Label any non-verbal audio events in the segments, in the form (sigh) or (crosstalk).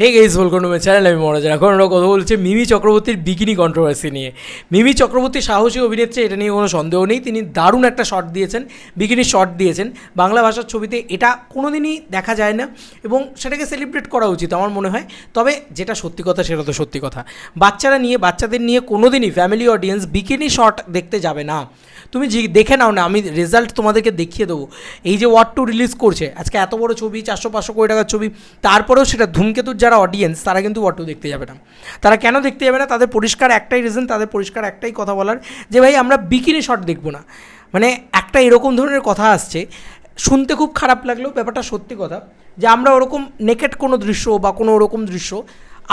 Hey guys welcome to my channel আমি মনোজ এখন আমরা কথা বলছি মিমি চক্রবর্তীর বিকিনি কন্ট্রোভার্সি নিয়ে। মিমি চক্রবর্তী সাহসী অভিনেত্রী, এটা নিয়ে কোনো সন্দেহ নেই। তিনি দারুণ একটা শট দিয়েছেন বিকিনি শট দিয়েছেন। বাংলা ভাষার ছবিতে এটা কোনো দিনই দেখা যায় না এবং সেটাকে সেলিব্রেট করা উচিত আমার মনে হয়। তবে যেটা সত্যি কথা, সেটা তো সত্যি কথা। বাচ্চারা নিয়ে, বাচ্চাদের নিয়ে কোনো দিনই ফ্যামিলি অডিয়েন্স বিকিনি শট দেখতে যাবে না। তুমি দেখে নাও না, আমি রেজাল্ট তোমাদেরকে দেখিয়ে দেবো। এই যে ওয়ার্ড টু রিলিজ করছে, আজকে এত বড় ছবি, চারশো পাঁচশো কোটি টাকার ছবি, তারপরেও সেটা ধূমকেতুর যারা অডিয়েন্স তারা কিন্তু অটো দেখতে যাবে না। তারা কেন দেখতে যাবে না? তাদের পরিষ্কার একটাই রিজন তাদের পরিষ্কার একটাই কথা বলার যে, ভাই, আমরা বিকিনি শট দেখব না। মানে একটা এরকম ধরনের কথা আসছে, শুনতে খুব খারাপ লাগলেও ব্যাপারটা সত্যি কথা, যে আমরা ওরকম নেকেট কোনো দৃশ্য বা কোনো ওরকম দৃশ্য,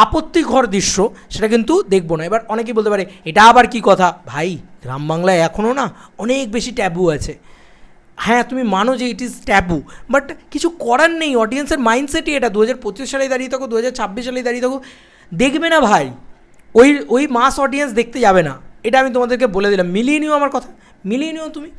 আপত্তিকর দৃশ্য, সেটা কিন্তু দেখব না। এবার অনেকেই বলতে পারে, এটা আবার কি কথা? ভাই, গ্রাম বাংলায় এখনও না অনেক বেশি ট্যাবু আছে। হ্যাঁ তুমি মানো যে ইট ইজ ট্যাবু বাট কিছু করার নেই অডিয়েন্সের মাইন্ডসেটই এটা। দু হাজার পঁচিশ সালে দাঁড়িয়ে থাকো দু হাজার ছাব্বিশ সালে দাঁড়িয়ে থাকো। দেখবে না ভাই, ওই ওই মাস অডিয়েন্স দেখতে যাবে না। এটা আমি তোমাদেরকে বলে দিলাম। মিলিয়ে নিও আমার কথা। মিলিয়ে নিও তুমি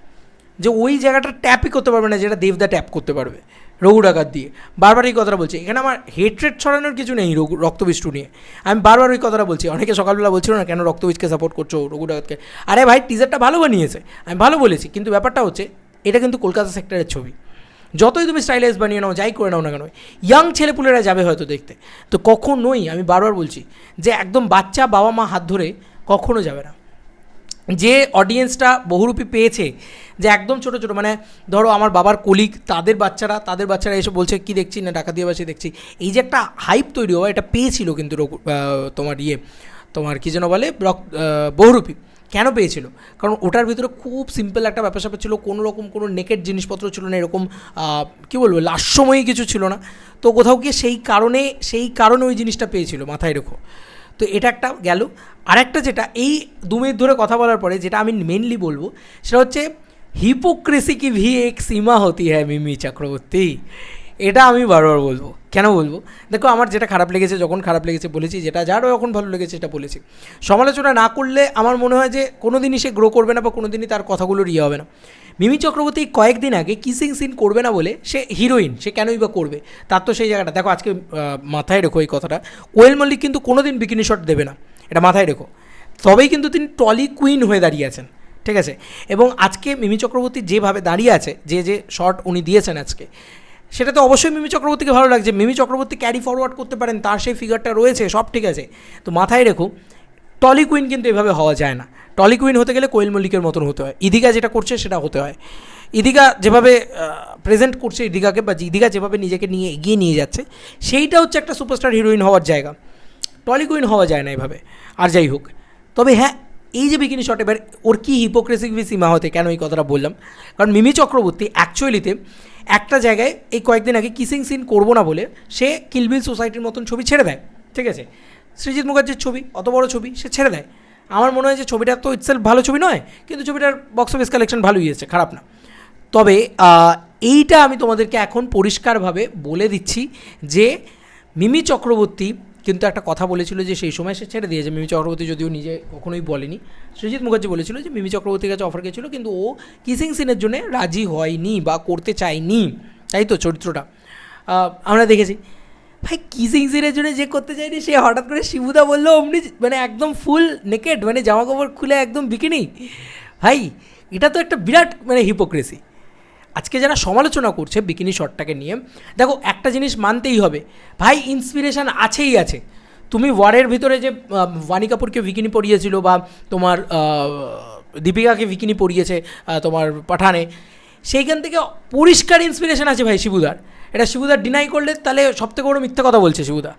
যে ওই জায়গাটা ট্যাপই করতে পারবে না, যেটা দেবদা ট্যাপ করতে পারবে, রঘু ডাকাত দিয়ে। বারবার এই কথাটা বলছি। এখানে আমার হেট্রেট ছড়ানোর কিছু নেই রঘু রক্তবিষ্টু নিয়ে। আমি বারবার ওই কথাটা বলছি। অনেকে সকালবেলা বলছিল না, কেন রক্তবীজকে সাপোর্ট করছ রঘু ডাকাতকে? আরে ভাই টিজারটা ভালো বানিয়েছে। আমি ভালো বলেছি, কিন্তু ব্যাপারটা হচ্ছে এটা কিন্তু কলকাতা সেক্টরের ছবি। যতই তুমি স্টাইলাইজ বানিয়ে নাও, যাই করে নাও না কেন ইয়াং ছেলেপুলেরা যাবে হয়তো দেখতে। তো কখনোই, আমি বারবার বলছি, যে একদম বাচ্চা বাবা মা হাত ধরে কখনো যাবে না। যে অডিয়েন্সটা বহুরূপী পেয়েছে, যে একদম ছোটো ছোটো মানে ধরো আমার বাবার কলিগ তাদের বাচ্চারা তাদের বাচ্চারা এসে বলছে, কি দেখছি? না ডাকা দিয়ে বাসে দেখছি। এই যে একটা হাইপ তৈরি হওয়া, এটা পেয়েছিল কিন্তু তোমার ইয়ে তোমার কী যেন বলে বহুরূপী। কেন পেয়েছিল? কারণ ওটার ভিতরে খুব সিম্পল একটা ব্যাপার স্যাপার ছিল, কোনো রকম কোনো নেকেট জিনিসপত্র ছিল না, এরকম কী বলব, লাস্যময়ী কিছু ছিল না। তো কোথাও গিয়ে সেই কারণে সেই কারণে ওই জিনিসটা পেয়েছিল মাথায় রেখো। তো এটা একটা গেল। আরেকটা যেটা, এই দু মিনিট ধরে কথা বলার পরে যেটা আমি মেনলি বলব, সেটা হচ্ছে হিপোক্রেসি কি ভি এক সীমা হতি হ্যাঁ মিমি চক্রবর্তী? এটা আমি বারবার বলব। কেন বলব? দেখো, আমার যেটা খারাপ লেগেছে, যখন খারাপ লেগেছে বলেছি, যেটা যারও যখন ভালো লেগেছে সেটা বলেছি। সমালোচনা না করলে আমার মনে হয় যে কোনো দিনই সে গ্রো করবে না বা কোনো দিনই তার কথাগুলোর ইয়ে হবে না। মিমি চক্রবর্তী কয়েকদিন আগে কিসিং সিন করবে না বলে সে হিরোইন সে কেনই বা করবে? তার তো সেই জায়গাটা। দেখো, আজকে মাথায় রেখো এই কথাটা। কোয়েল মল্লিক কিন্তু কোনো দিন বিকিনি শট দেবে না। এটা মাথায় রেখো। তবেই কিন্তু তিনি টলি কুইন হয়ে দাঁড়িয়ে আছেন। ঠিক আছে? এবং আজকে মিমি চক্রবর্তী যেভাবে দাঁড়িয়ে আছে, যে যে শট উনি দিয়েছেন আজকে সেটা তো অবশ্যই মিমি চক্রবর্তীকে ভালো লাগছে। মিমি চক্রবর্তী ক্যারি ফরওয়ার্ড করতে পারেন, তার সেই ফিগারটা রয়েছে, সব ঠিক আছে। তো মাথায় রেখো, টলি কুইন কিন্তু এভাবে হওয়া যায় না। টলি কুইন হতে গেলে কোয়েল মল্লিকের মতন হতে হয়। ইদিকা যেটা করছে সেটা হতে হয়। ইদিকা যেভাবে প্রেজেন্ট করছে ইদিকাকে বা ইদিকা যেভাবে নিজেকে নিয়ে এগিয়ে নিয়ে যাচ্ছে, সেইটা হচ্ছে একটা সুপারস্টার হিরোইন হওয়ার জায়গা। টলি কুইন হওয়া যায় না এভাবে। আর যাই হোক। তবে হ্যাঁ এই যে বিকিনি শট এবার ওর কী হিপোক্রেসি সীমা হতে, কেন এই কথাটা বললাম? কারণ মিমি চক্রবর্তী অ্যাকচুয়ালিতে একটা জায়গায় এই কয়েকদিন আগে কিসিং সিন করব না বলে সে কিলবিল সোসাইটির মতন ছবি ছেড়ে দেয়, ঠিক আছে? সৃজিৎ মুখার্জির ছবি, অত বড় ছবি সে ছেড়ে দেয়। আমার মনে হয় যে ছবিটা তো ইটসেলফ ভালো ছবি নয়, কিন্তু ছবিটার বক্স অফিস কালেকশন ভালোই এসেছে খারাপ না। তবে এইটা আমি তোমাদেরকে এখন পরিষ্কারভাবে বলে দিচ্ছি যে মিমি চক্রবর্তী কিন্তু একটা কথা বলেছিল যে সেই সময় সে ছেড়ে দিয়েছে। মিমি চক্রবর্তী যদিও নিজে কখনোই বলেনি। সৃজিৎ মুখার্জি বলেছিল যে মিমি চক্রবর্তীর কাছে অফার গেছিল, কিন্তু ও কিসিং সিনের জন্য রাজি হয়নি বা করতে চায়নি। তাই তো চরিত্রটা। আমরা দেখেছি। ভাই কিসিং সিনের জন্য যে করতে চায়নি, সে হঠাৎ করে শিবুদা বলল, অমনি মানে একদম ফুল নেকেড মানে জামা কাপড় খুলে একদম বিকিনি ভাই, এটা তো একটা বিরাট মানে হিপোক্রেসি আজকে যারা সমালোচনা করছে বিকিনি শটটাকে নিয়ে, দেখো একটা জিনিস মানতেই হবে, ভাই ইন্সপিরেশন আছেই আছে। তুমি ওয়ারের ভিতরে যে ওয়ানি কাপুরকে বিকিনি পরিয়েছিল বা তোমার দীপিকাকে বিকিনি পরিয়েছে তোমার পাঠানে, সেইখান থেকে পরিষ্কার ইন্সপিরেশন আছে ভাই শিবুদার। এটা শিবুদার ডিনাই করলে তাহলে সবথেকে বড় মিথ্যা কথা বলছে শিবুদা।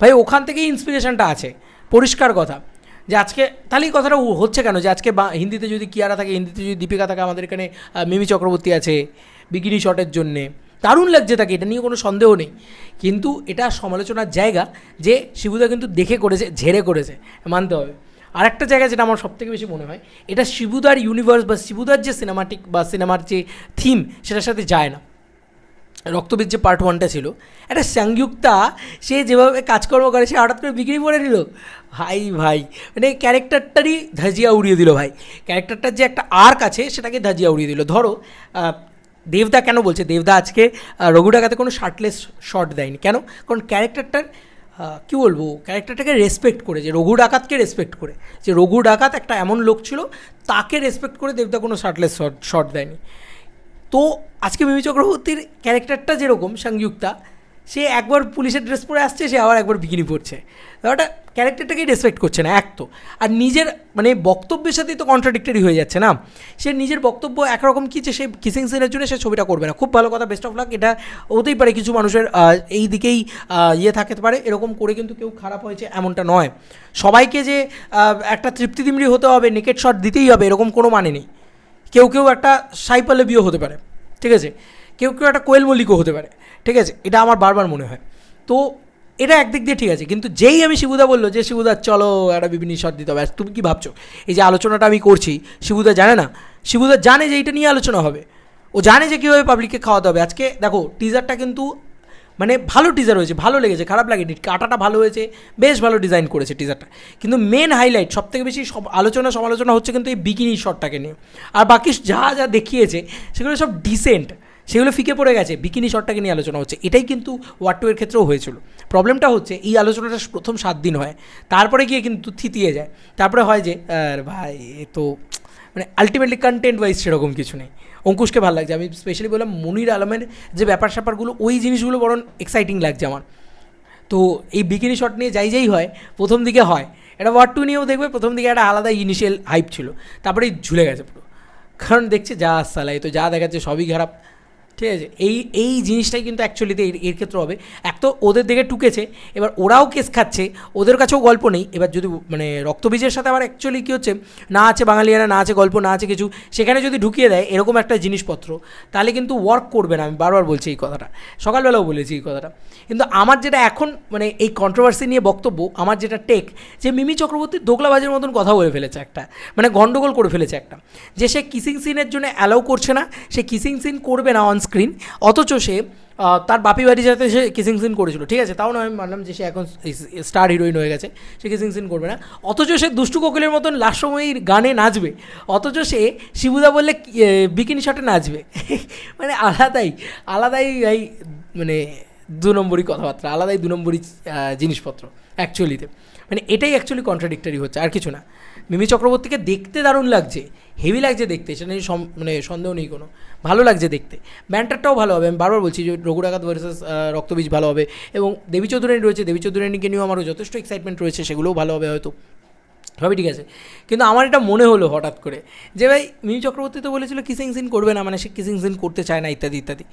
ভাই ওখান থেকেই ইন্সপিরেশনটা আছে, পরিষ্কার কথা। যে আজকে, তাহলে এই কথাটা হচ্ছে কেন? যে আজকে বা, হিন্দিতে যদি কিয়ারা থাকে, হিন্দিতে যদি দীপিকা থাকে, আমাদের এখানে মিমি চক্রবর্তী আছে, বিকিনি শটের জন্যে। দারুণ লাগছে তাকে, এটা নিয়ে কোনো সন্দেহ নেই। কিন্তু এটা সমালোচনার জায়গা যে শিবুদা কিন্তু দেখে করেছে, ঝেড়ে করেছে, মানতে হবে। আর একটা জায়গা যেটা আমার সবথেকে বেশি মনে হয়, এটা শিবুদার ইউনিভার্স বা শিবুদার যে সিনেমাটিক বা সিনেমার যে থিম সেটার সাথে যায় না। রক্তবীর যে পার্ট ওয়ানটা ছিল, একটা সংযুক্তা, সে যেভাবে কাজকর্ম করে, সে হঠাৎ করে বিক্রি করে নিল। ভাই ভাই মানে ক্যারেক্টারটারই ধাজিয়া উড়িয়ে দিল ভাই। ক্যারেক্টারটার যে একটা আর্ক আছে, সেটাকে ধাজিয়া উড়িয়ে দিল। ধরো দেবদা কেন বলছে? দেবদা আজকে রঘু ডাকাতে কোনো শার্টলেস শট দেয়নি। কেন? কারণ ক্যারেক্টারটার কি বলব? ক্যারেক্টারটাকে রেসপেক্ট করে, যে রঘু ডাকাতকে রেসপেক্ট করে। যে রঘু ডাকাত একটা এমন লোক ছিল, তাকে রেসপেক্ট করে দেবদা কোনো শার্টলেস শট শট দেয়নি। তো আজকে মিমি চক্রবর্তীর ক্যারেক্টারটা যেরকম সংযুক্তা, সে একবার পুলিশের ড্রেস পরে আসছে, সে আবার একবার বিকিনি পরছে। ব্যাপারটা ক্যারেক্টারটাকেই রেসপেক্ট করছে না, এক তো। আর নিজের মানে বক্তব্যের সাথেই তো কন্ট্রাডিক্টরি হয়ে যাচ্ছে না। সে নিজের বক্তব্য একরকম কী যে সে কিসিং সিনের জন্য সে ছবিটা করবে না। খুব ভালো কথা বেস্ট অফ লাক এটা হতেই পারে কিছু মানুষের এই দিকেই ইয়ে থাকতে পারে। এরকম করে কিন্তু কেউ খারাপ হয়েছে এমনটা নয়। সবাইকে যে একটা তৃপ্তিদিমড়ি হতে হবে নেকেট শট দিতেই হবে, এরকম কোনো মানে নেই। কেউ কেউ একটা সাইপালে বিয়ে হতে পারে, ঠিক আছে? কেউ কেউ একটা কোয়েল মল্লিকও হতে পারে, ঠিক আছে? এটা আমার বারবার মনে হয়। তো এটা একদিক দিয়ে ঠিক আছে, কিন্তু যেই আমি শিবুদা বলল যে, শিবুদা, চলো একটা বিভিন্ন শট দিতে হবে। তুমি কী ভাবছ? এই যে আলোচনাটা আমি করছি, শিবুদা জানে না? শিবুদা জানে যে এইটা নিয়ে আলোচনা হবে। ও জানে যে কীভাবে পাবলিককে খাওয়াতে হবে। আজকে দেখো টিজারটা কিন্তু মানে ভালো টিজার হয়েছে, ভালো লেগেছে, খারাপ লাগেনি। কাটাটা ভালো হয়েছে, বেশ ভালো ডিজাইন করেছে টিজারটা কিন্তু মেন হাইলাইট সব থেকে বেশি সব আলোচনা, সমালোচনা হচ্ছে কিন্তু এই বিকিনি শটটাকে নিয়ে। আর বাকি যা যা দেখিয়েছে, সেগুলো সব ডিসেন্ট সেগুলো ফিকে পড়ে গেছে বিকিনি শটটাকে নিয়ে আলোচনা হচ্ছে। এটাই কিন্তু ওয়ার টু এর ক্ষেত্রেও হয়েছিল। প্রবলেমটা হচ্ছে, এই আলোচনাটা প্রথম সাত দিন হয়। তারপরে গিয়ে কিন্তু থিতিয়ে যায়। তারপরে হয় যে, আর ভাই তো মানে আলটিমেটলি কন্টেন্ট ওয়াইজ সেরকম কিছু নেই। অঙ্কুশকে ভালো লাগছে। আমি স্পেশালি বললাম মুনির আলমের যে ব্যাপার স্যাপারগুলো, ওই জিনিসগুলো বরং এক্সাইটিং লাগছে আমার। তো এই বিকিনি শট নিয়ে যাই যাই হয়, প্রথম দিকে হয়। এটা ওয়ার টু নিয়েও দেখবে, প্রথম দিকে একটা আলাদা ইনিশিয়াল হাইপ ছিল। তারপরেই ঝুলে গেছে পুরো। কারণ দেখছে, যা সালাই, তো যা দেখাচ্ছে সবই খারাপ। ঠিক আছে? এই এই জিনিসটাই কিন্তু অ্যাকচুয়ালিতে এর এর ক্ষেত্রে হবে। এক তো ওদের দিকে টুকেছে এবার ওরাও কেস খাচ্ছে, ওদের কাছেও গল্প নেই। এবার যদি মানে রক্তবীজের সাথে আবার অ্যাকচুয়ালি কী হচ্ছে, না আছে বাঙালিয়ানা, না আছে গল্প, না আছে কিছু, সেখানে যদি ঢুকিয়ে দেয়, এরকম একটা জিনিসপত্র, তাহলে কিন্তু ওয়ার্ক করবে না। আমি বারবার বলছি এই কথাটা। সকালবেলাও বলেছি এই কথাটা। কিন্তু আমার যেটা এখন মানে এই কন্ট্রোভার্সি নিয়ে বক্তব্য, আমার যেটা টেক যে মিমি চক্রবর্তী দোগলাবাজের মতন কথা বলে ফেলেছে একটা মানে গন্ডগোল করে ফেলেছে একটা। যে সে কিসিং সিনের জন্য অ্যালাউ করছে না, সে কিসিং সিন করবে না অন স্ক্রিন অথচ সে তার বাপি বাড়ি যাতে সে কিসিং সিন করেছিল। ঠিক আছে, তাও না আমি মানলাম যে সে এখন স্টার হিরোইন হয়ে গেছে, সে কিসিং সিন করবে না। অথচ সে দুষ্টু কোকিলের মতন লাস্ট সময়ের গানে নাচবে, অথচ সে শিবুদা বললে বিকিনি শটে নাচবে। (laughs) মানে আলাদাই আলাদাই এই মানে দু নম্বরই কথাবার্তা, আলাদাই দু নম্বরই জিনিসপত্র অ্যাকচুয়ালিতে মানে এটাই অ্যাকচুয়ালি কন্ট্রাডিক্টারি হচ্ছে, আর কিছু না। মিমি চক্রবর্তীকে দেখতে দারুণ লাগছে হেভি লাগছে দেখতে, সেটা নিয়ে মানে সন্দেহ নেই কোনো। ভালো লাগছে দেখতে। ব্যান্টারটাও ভালো হবে, আমি বারবার বলছি যে রঘুরাঘাত ভার্সেস রক্তবীজ ভালো হবে। এবং দেবী চৌধুরানী রয়েছে, দেবী চৌধুরানীকে নিয়েও আমারও যথেষ্ট এক্সাইটমেন্ট রয়েছে, সেগুলোও ভালো হবে হয়তো। সবই ঠিক আছে। কিন্তু আমার এটা মনে হলো হঠাৎ করে যে ভাই মিমি চক্রবর্তী তো বলেছিল কিসিং সিন করবে না মানে সে কিসিং সিন করতে চায় না, ইত্যাদি ইত্যাদি।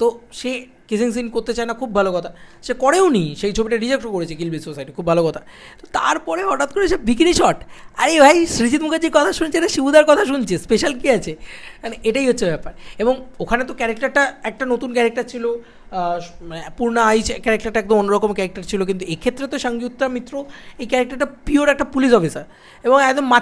তো সে কিসিং সিন করতে চায় না, খুব ভালো কথা। সে করেও নি, সেই ছবিটা রিজেক্টও করেছে কিলবি সোসাইটি খুব ভালো কথা। তো তারপরে হঠাৎ করে সে বিকিনি শট আরে ভাই, সৃজিৎ মুখার্জির কথা শুনছে না, শিবুদার কথা শুনছে স্পেশাল কী আছে? মানে এটাই হচ্ছে ব্যাপার। এবং ওখানে তো ক্যারেক্টারটা একটা নতুন ক্যারেক্টার ছিল পূর্ণা আইচ ক্যারেক্টারটা একদম অন্যরকম ক্যারেক্টার ছিল, কিন্তু এক্ষেত্রে তো সংযুক্তা মিত্র, এই ক্যারেক্টারটা পিওর একটা পুলিশ অফিসার এবং একদম মাছ